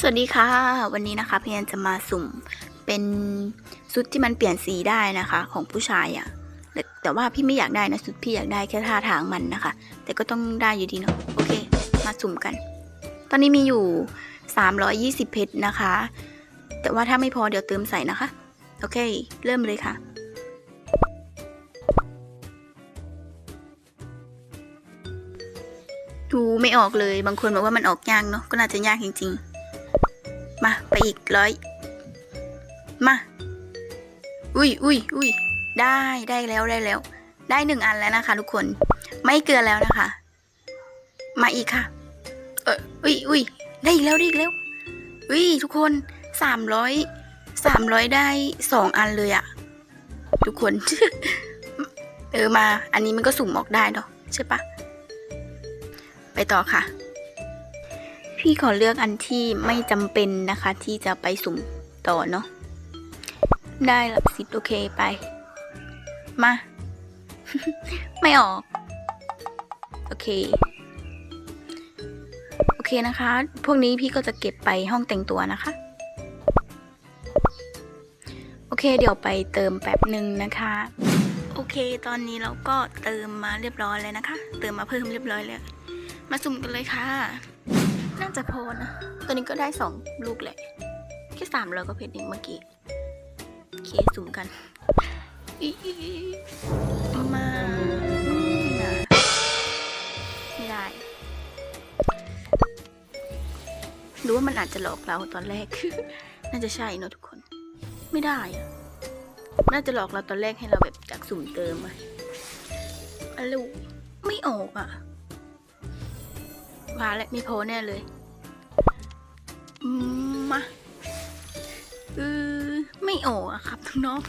สวัสดีค่ะ วันนี้นะคะพี่แอนจะมาสุ่มเป็นชุดที่มันเปลี่ยนสีได้นะคะ ของผู้ชายอะ่ะแต่ว่าพี่ไม่อยากได้นะชุดพี่อยากได้แค่ท่าทางมันนะคะ แต่ก็ต้องได้อยู่ดีเนาะโอเค มาสุ่มกัน ตอนนี้มีอยู่ 320 เพชรนะคะ แต่ว่าถ้าไม่พอเดี๋ยวเติมใส่นะคะ โอเค เริ่มเลยค่ะดูไม่ออกเลย บางคนบอกว่ามันออกยากเนาะก็น่าจะยากจริง ๆ มาไปอีกร้อย มา อุ้ยอุ้ยอุ้ยได้ได้แล้วได้แล้ว ได้หนึ่งอันแล้วนะคะ ทุกคน ไม่เกินแล้วนะคะ มาอีกค่ะ เอออุ้ยอุ้ยได้อีกแล้วได้อีกแล้วอุ้ยทุกคนสามร้อยสามร้อยได้สองอันเลยอะทุกคน เออมา อันนี้มันก็สุ่มออกได้เนาะใช่ปะไปต่อค่ะ พี่ขอเลือกอันที่ไม่จำเป็นนะคะ ที่จะไปสุ่มต่อเนาะได้หลักสิบโอเคไป มา ไม่ออก โอเค โอเคนะคะ พวกนี้พี่ก็จะเก็บไปห้องแต่งตัวนะคะ โอเค เดี๋ยวไปเติมแป๊บหนึ่งนะคะ โอเค ตอนนี้เราก็เติมมาเรียบร้อยแล้วนะคะ เติมมาเพิ่มเรียบร้อยแล้วมาสุ่มกันเลยค่ะ น่าจะพอนะ ตัวนี้ก็ได้สองลูกแหละ แค่สามร้อยก็เพชรเองเมื่อกี้โอเคสุ่มกันอีมาไม่ได้หรือว่ามันอาจจะหลอกเราตอนแรก น่าจะใช่เนอะทุกคน ไม่ได้อะน่าจะหลอกเราตอนแรกให้เราแบบจากสุ่มเติมอะอะไรไม่ออกอะ ว่าและไม่พอแน่เลยมาเออไม่ออกอะครับน้อง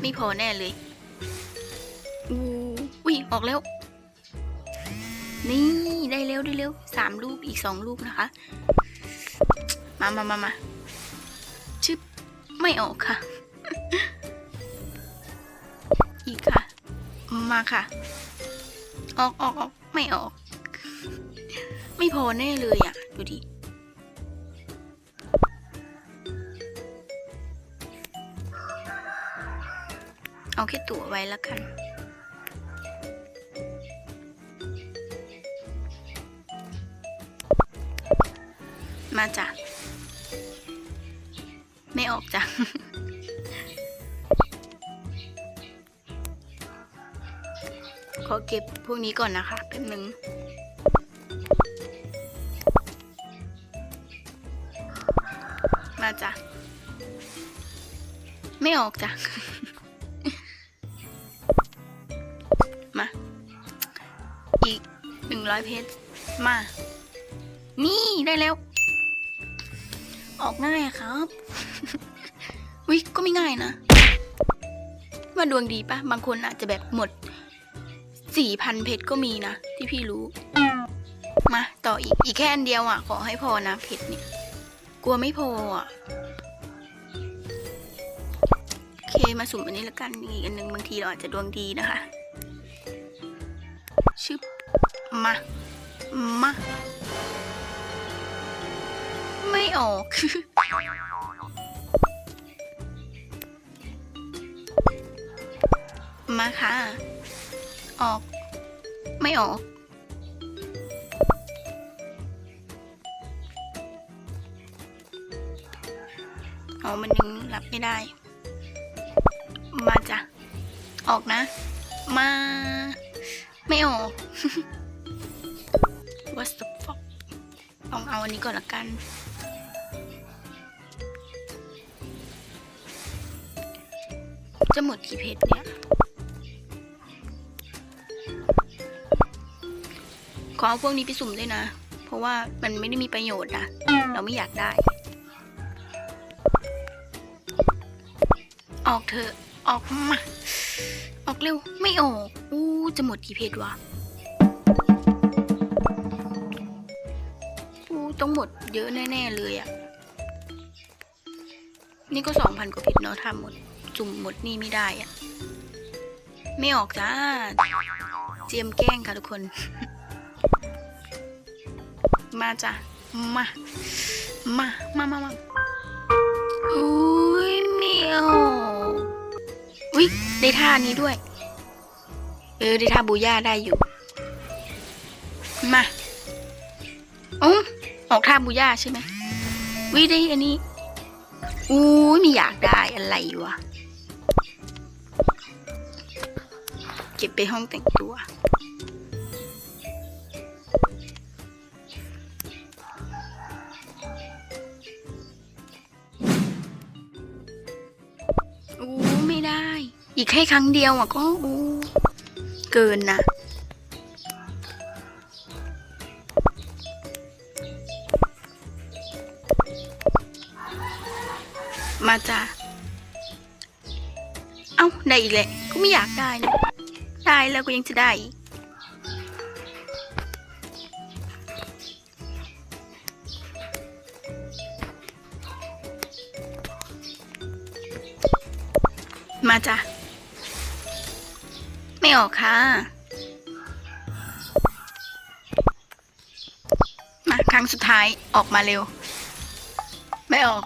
ไม่พอแน่เลยอู้อุ้ยออกแล้ว นี่ได้เร็วได้เร็วสามลูกอีกสองลูกนะคะ มามามามาชึบไม่ออกค่ะ อีกค่ะ มาค่ะ ออกออกออกไม่ออก ไม่พอแน่เลยอะ ดูดิเอาแค่ตั๋วไว้แล้วกัน มาจ้ะ ไม่ออกจ้ะ ขอเก็บพวกนี้ก่อนนะคะแป๊บนึงมาจ้ะ ไม่ออกจ้ะ มา อีกหนึ่งร้อยเพชรมา นี่ได้แล้ว ออกง่ายครับวิก็ไม่ง่ายนะ ว่าดวงดีปะบางคนอาจจะแบบหมด สี่พันเพชรก็มีนะ ที่พี่รู้ มาต่ออีก อีกแค่อันเดียวอะ ขอให้พอนะเพชรเนี่ย กลัวไม่พออะ โอเคมาสุ่มอันนี้แล้วกันอีกอันหนึ่งบางทีเราอาจจะดวงดีนะคะ ชึบ มา มา ไม่ออกมาค่ะ ออก ไม่ออกอ๋อมันยังรับไม่ได้ มาจ้ะ ออกนะ มา ไม่ออก What the fuck ลองเอาอันนี้ก่อนละกันจะหมดกี่เพชรเนี่ย ขอเอาพวกนี้ไปสุ่มด้วยนะ เพราะว่ามันไม่ได้มีประโยชน์นะเราไม่อยากได้ ออกเถอะออกมา ออกเร็ว ไม่ออกอู้จะหมดกี่เพชรวะอู้ต้องหมดเยอะแน่ๆเลยอะ่ะ นี่ก็สองพันกว่าเพชรเนาะถ้าหมด จุ่มหมดนี่ไม่ได้อะ่ะ ไม่ออกจ้า เจียมแกล้งค่ะทุกคน มาจ้ะ มา มา มามามาอุ้ยเหมียวอุ้ยได้ท่านี้ด้วย เออได้ท่าบูย่าได้อยู่ มาโอ้ออกท่าบูย่าใช่ไหมวิได้อันนี้อุ้ยไม่อยากได้อะไรวะ เก็บไปห้องแต่งตัว อีกแค่ครั้งเดียวอะก็เกินนะมาจ้ะเอ้าได้อีกแหละก็ไม่อยากได้นะได้แล้วก็ยังจะได้อีกมาจ้ะ ไม่ออกค่ะ มาครั้งสุดท้ายออกมาเร็ว ไม่ออก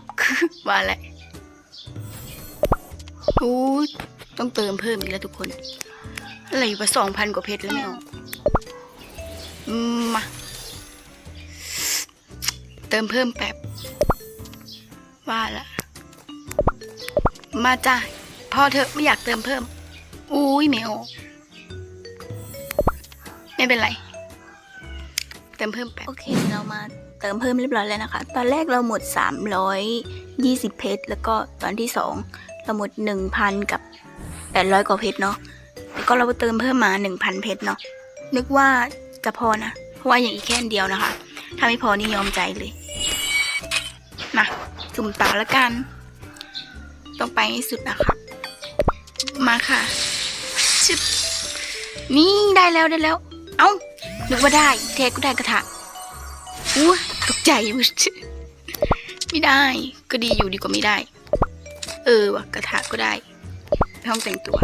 ว่าแหละอู้ต้องเติมเพิ่มอีกแล้วทุกคน อะไรอยู่ปะสองพันกว่าเพชรแล้วไม่ออกมมา เติมเพิ่มแป๊บ ว่าละมาจ้ะพอเถอะไม่อยากเติมเพิ่ม อุ้ยไม่ออก ไม่เป็นไร เติมเพิ่มแป๊บโอเคเรามาเติมเพิ่มเรียบร้อยแล้วนะคะ ตอนแรกเราหมด 320 เพชรแล้วก็ตอนที่ 2 เราหมด 1,000 กับ 800 กว่าเพชรเนาะแล้วก็เราเติมเพิ่มมา 1,000 เพชรเนาะนึกว่าจะพอนะ เพราะว่าอย่างอีกแค่นเดียวนะคะ ถ้าไม่พอนี่ยอมใจเลยมาสุ่มต่อละกัน ต้องไปให้สุดนะคะ มาค่ะชึบนี่ได้แล้วได้แล้ว เอ้านึกว่าได้ เทก็ได้กระถะอู้ตกใจไม่ได้ ก็ดีอยู่ดีกว่าไม่ได้ เออว่ะกระถะก็ได้ไปห้องแต่งตัว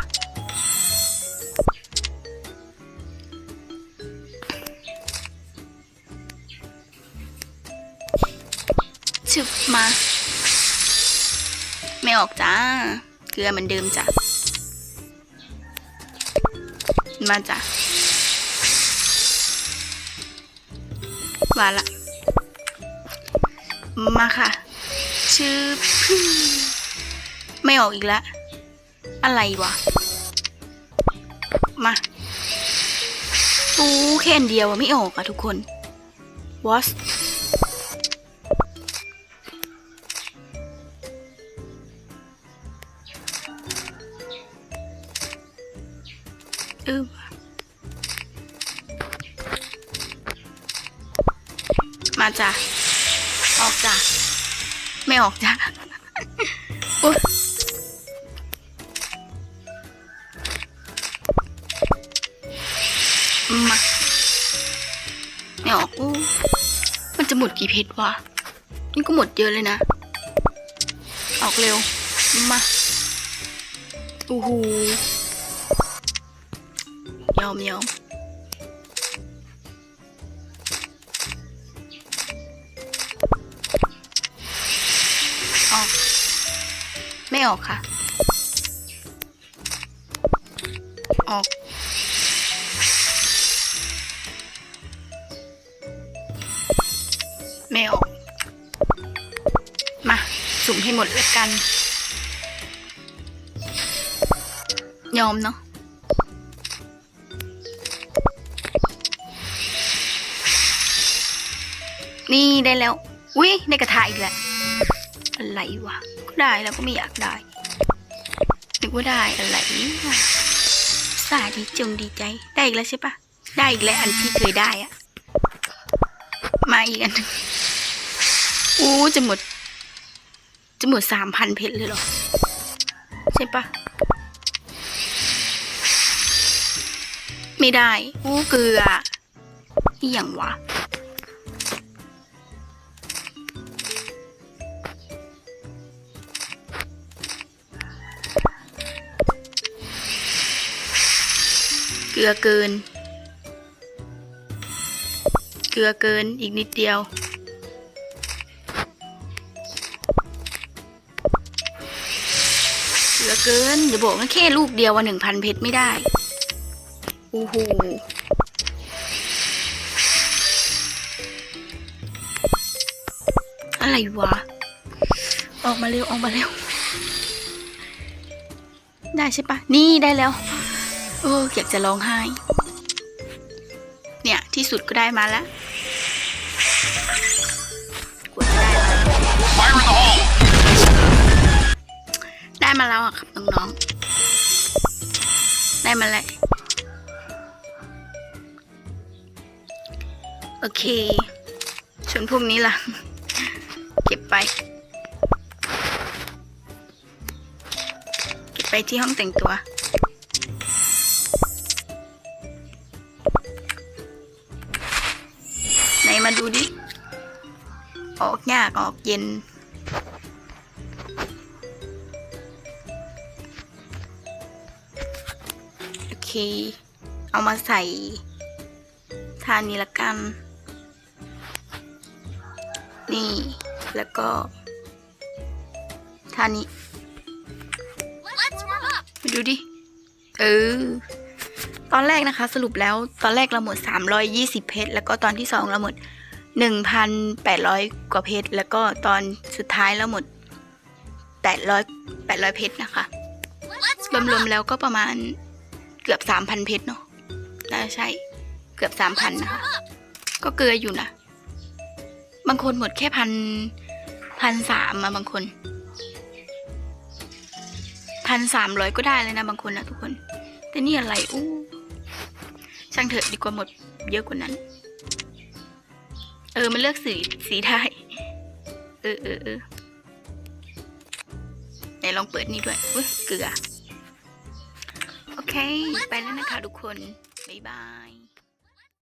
ชึบมา ไม่ออกจ้า เกลือเหมือนเดิมจ้ะ มาจ้ะ มาละ มาค่ะ ชื่อไม่ออกอีกแล้ว อะไรวะ มาอู้แค่อันเดียวไม่ออกอะทุกคน what จ้ะ ออกจ้ะ ไม่ออกจ้ะมาไม่ออกอู้มันจะหมดกี่เพชรวะนี่ก็หมดเยอะเลยนะ ออกเร็ว มาอู้หูยอมยอม ออก ไม่ออกค่ะ ออก ไม่ออก มา สุ่มให้หมดแล้วกัน ยอมเนาะนี่ได้แล้ว อุ้ยได้กระทะอีกแล้ว อะไรวะ ก็ได้แล้วก็ไม่อยากได้นึกว่าได้อะไรวะสาดีจงดีใจ ได้อีกแล้วใช่ปะได้อีกแล้วอันที่เคยได้อะมาอีกอันนึงอู้จะหมด จะหมดสามพันเพชรเลยเหรอ ใช่ปะไม่ได้อู้เกลืออย่างวะ ลือเกิน เกลือเกินอีกนิดเดียว เกลือเกินอย่าบอกนะแค่ลูกเดียววันหนึ่งพันเพชรไม่ได้โอ้โหอะไรวะ ออกมาเร็ว ออกมาเร็ว ได้ใช่ปะนี่ได้แล้ว โอ้อยากจะร้องไห้ เนี่ยที่สุดก็ได้มาแล้วกว่าจะได้มา Fire in the hole! ได้มาแล้วอะครับน้องๆ ได้มาแล้วโอเคส่วนพวกนี้ล่ะ เก็บไป เก็บไปที่ห้องแต่งตัว มาดูดิ ออกยากออกเย็น โอเค เอามาใส่ทานนี้ละกัน นี่แล้วก็ทานนี้ Let's warm up! มาดูดิ เออ ตอนแรกนะคะสรุปแล้วตอนแรกเราหมด 320 เพชรแล้วก็ตอนที่สองเราหมด 1,800 กว่าเพชรแล้วก็ตอนสุดท้ายเราหมด 800 800 เพชรนะคะ Let's รวมๆแล้วก็ประมาณเกือบ 3,000 เพชรเนาะน่าใช่เกือบ 3,000 นะคะ ก็เกลืออยู่นะ บางคนหมดแค่พันพันสามอะบางคนพันสามร้อยก็ได้เลยนะบางคนนะทุกคน แต่นี่อะไรอู้ ช่างเถอะดีกว่าหมดเยอะกว่านั้น เออ มันเลือกสีสีได้ เออเออเออไหนลองเปิดนี่ด้วยอุ้ยเกลือ โอเค ไปแล้วนะคะทุกคน บ๊ายบาย